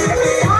Música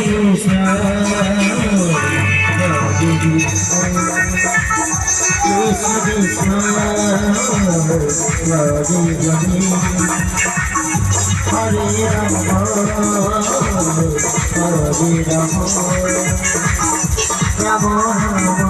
Krishna Hare Hare Hare